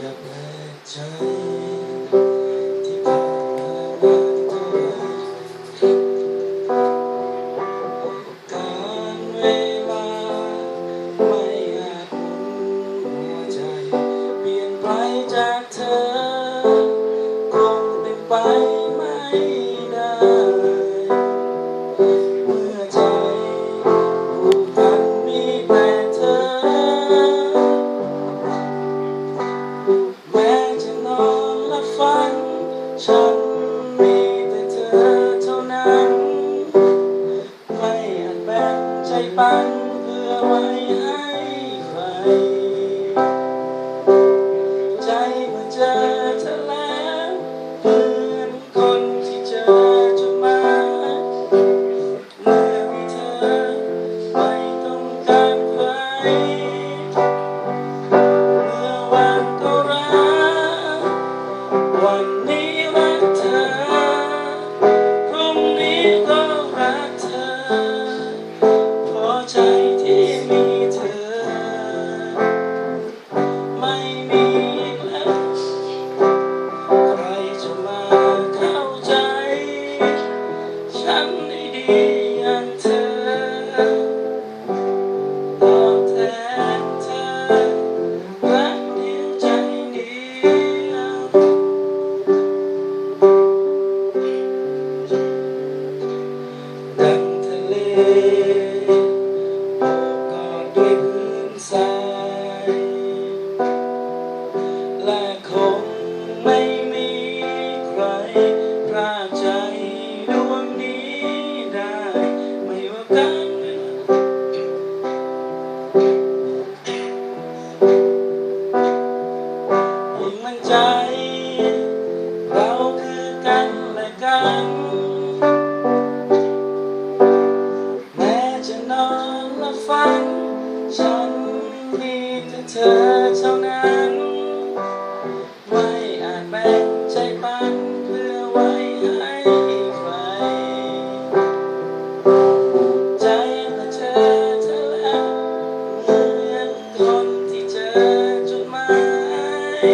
ที่ผ่านมานานเท่าไหร่การเวลาไม่อาจหมุนหัวใจ เปลี่ยนไปจากเธอ พื่อ อย่างเธอตอบแทนเธอรักเดียวใจเดียวดังทะเลโอบกอดด้วยพื้นทรายและคงไม่มีใครพรากใจาจแบ่งใจปันเพื่อไว้ให้ใคร ใจเมื่อเจอเธอแล้วเหมือนคนที่เจอจดหมาย